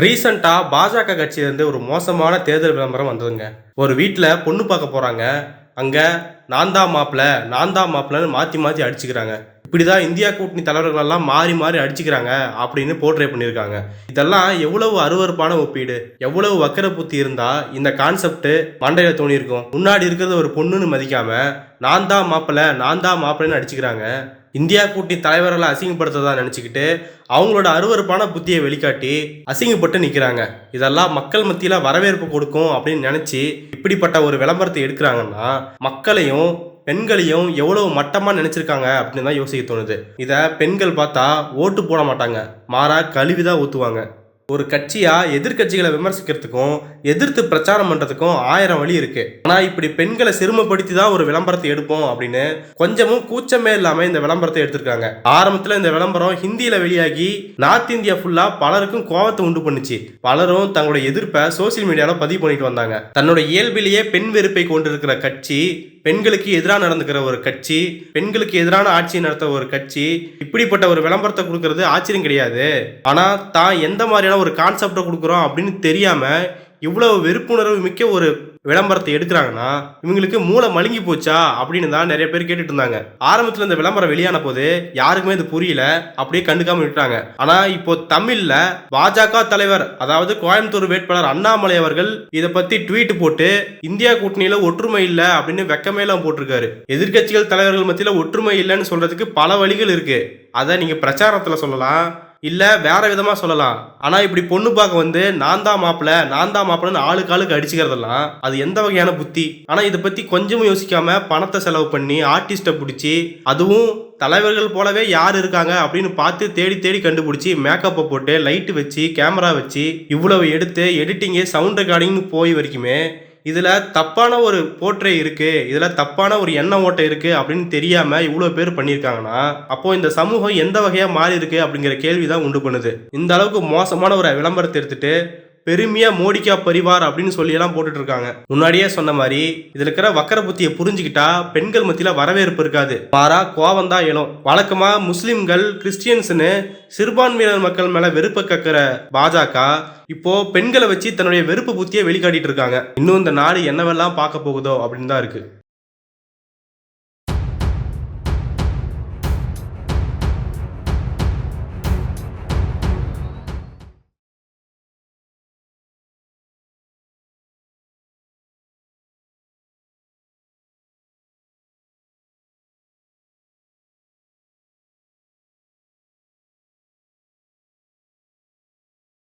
ரீசண்டாக பாஜக கட்சியிலேருந்து ஒரு மோசமான தேர்தல் விளம்பரம் வந்ததுங்க. ஒரு வீட்டில் பொண்ணு பார்க்க போகிறாங்க அங்கே நான் தான் மாப்பிள்ள நான் தான் மாப்பிள்ளன்னு மாற்றி மாற்றி அடிச்சுக்கிறாங்க. இப்படி தான் இந்தியா கூட்டணி தலைவர்களெல்லாம் மாறி மாறி அடிச்சுக்கிறாங்க அப்படின்னு போர்ட்ரே பண்ணியிருக்காங்க. இதெல்லாம் எவ்வளவு அருவருப்பான ஒப்பீடு எவ்வளவு வக்கர புத்தி இருந்தால் இந்த கான்செப்ட் மண்டையில் தோணியிருக்கும். முன்னாடி இருக்கிறது ஒரு பொண்ணுன்னு மதிக்காம நான் தான் மாப்பிள்ளை நான் தான் மாப்பிள்ளைன்னு அடிச்சுக்கிறாங்க. இந்தியா கூட்டி தலைவர்களை அசிங்கப்படுத்ததா நினச்சிக்கிட்டு அவங்களோட அருவருப்பான புத்தியை வெளிக்காட்டி அசிங்கப்பட்டு நிற்கிறாங்க இதெல்லாம் மக்கள் மத்தியில் வரவேற்பு கொடுக்கும் அப்படின்னு நினச்சி இப்படிப்பட்ட ஒரு விளம்பரத்தை எடுக்கிறாங்கன்னா மக்களையும் பெண்களையும் எவ்வளவு மட்டமாக நினச்சிருக்காங்க அப்படின்னு தான் யோசிக்க தோணுது. இதை பெண்கள் பார்த்தா ஓட்டு போட மாட்டாங்க. மாறா கழுவி தான் ஊற்றுவாங்க ஒரு கட்சியா எதிர்க்கட்சிகளை விமர்சிக்கிறதுக்கும் எதிர்த்து பிரச்சாரம் பண்றதுக்கும் ஆயிரம் வழி இருக்கு. ஆனா இப்படி பெண்களை சிறுமப்படுத்தி தான் ஒரு விளம்பரத்தை எடுப்போம் அப்படின்னு கொஞ்சமும் கூச்சமே இல்லாம இந்த விளம்பரத்தை எடுத்திருக்காங்க. ஆரம்பத்துல இந்த விளம்பரம் ஹிந்தியில வெளியாகி நார்த் இந்தியா ஃபுல்லா பலருக்கும் கோவத்தை உண்டு பண்ணுச்சு. பலரும் தங்களுடைய எதிர்ப்பை சோசியல் மீடியால பதிவு பண்ணிட்டு வந்தாங்க. தன்னோட இயல்பிலேயே பெண் வெறுப்பை கொண்டிருக்கிற கட்சி பெண்களுக்கு எதிராக நடந்துக்கிற ஒரு கட்சி பெண்களுக்கு எதிரான ஆட்சி நடத்த ஒரு கட்சி இப்படிப்பட்ட ஒரு விளம்பரத்தை கொடுக்கறது ஆச்சரியம் கிடையாது. ஆனால் தான் எந்த மாதிரியான ஒரு கான்செப்டை கொடுக்குறோம் அப்படின்னு தெரியாமல் இவ்வளவு வெறுப்புணர்வு மிக்க ஒரு விளம்பரத்தை எடுக்கிறாங்கன்னா இவங்களுக்கு மூளை மழுங்கி போச்சா? அப்படின்னு தான் நிறைய பேர் கேட்டுட்டு இருந்தாங்க ஆரம்பத்தில் இந்த விளம்பரம் வெளியான போது யாருக்குமே இது புரியல. அப்படியே கண்டுக்காம விட்டாங்க ஆனா இப்போ தமிழ்ல பாஜக தலைவர் அதாவது கோயம்புத்தூர் வேட்பாளர் அண்ணாமலை அவர்கள் இதை பத்தி ட்வீட் போட்டு இந்தியா கூட்டணியில ஒற்றுமை இல்லை அப்படின்னு வெக்கமேலாம் போட்டிருக்காரு. எதிர்க்கட்சிகள் தலைவர்கள் மத்தியில் ஒற்றுமை இல்லைன்னு சொல்றதுக்கு பல வழிகள் இருக்கு. அதை நீங்க பிரச்சாரத்தில் சொல்லலாம். இல்லை வேற விதமாக சொல்லலாம். ஆனால் இப்படி பொண்ணு பார்க்க வந்து நான் தான் மாப்பிள்ள நான் தான் மாப்பிள்ளன்னு ஆளுக்கு ஆளுக்கு அடிச்சுக்கிறதெல்லாம் அது எந்த வகையான புத்தி? ஆனால் இதை பற்றி கொஞ்சமும் யோசிக்காம பணத்தை செலவு பண்ணி ஆர்டிஸ்ட்டை பிடிச்சி அதுவும் தலைவர்கள் போலவே யார் இருக்காங்க அப்படின்னு பார்த்து தேடி தேடி கண்டுபிடிச்சி மேக்கப்பை போட்டு லைட்டு வச்சு கேமரா வச்சு இவ்வளவு எடுத்து எடிட்டிங்கு சவுண்ட் ரெக்கார்டிங்னு போய் வரைக்குமே இதில் தப்பான ஒரு போற்றை இருக்குது இதில் தப்பான ஒரு எண்ண ஓட்டை இருக்கு அப்படின்னு தெரியாமல் இவ்வளோ பேர் பண்ணியிருக்காங்கன்னா அப்போது இந்த சமூகம் எந்த வகையாக மாறி இருக்கு அப்படிங்கிற கேள்வி தான் உண்டு பண்ணுது. இந்த அளவுக்கு மோசமான ஒரு விளம்பரத்தை எடுத்துகிட்டு பெருமையா மோடிக்கா பரிவார் அப்படின்னு சொல்லி எல்லாம் போட்டுட்டு இருக்காங்க முன்னாடியே சொன்ன மாதிரி இதுல இருக்கிற வக்கர புத்தியை புரிஞ்சுக்கிட்டா பெண்கள் மத்தியில வரவேற்பு இருக்காது. மாறா கோவம் தான் எழும். வழக்கமா முஸ்லிம்கள் கிறிஸ்டியன்ஸ்னு சிறுபான்மையினர் மக்கள் மேல வெறுப்பை கக்கிற பாஜக இப்போ பெண்களை வச்சு தன்னுடைய வெறுப்பு புத்தியை வெளிக்காட்டிட்டு இருக்காங்க இன்னும் இந்த நாடு என்னவெல்லாம் பார்க்க போகுதோ அப்படின்னு தான் இருக்கு.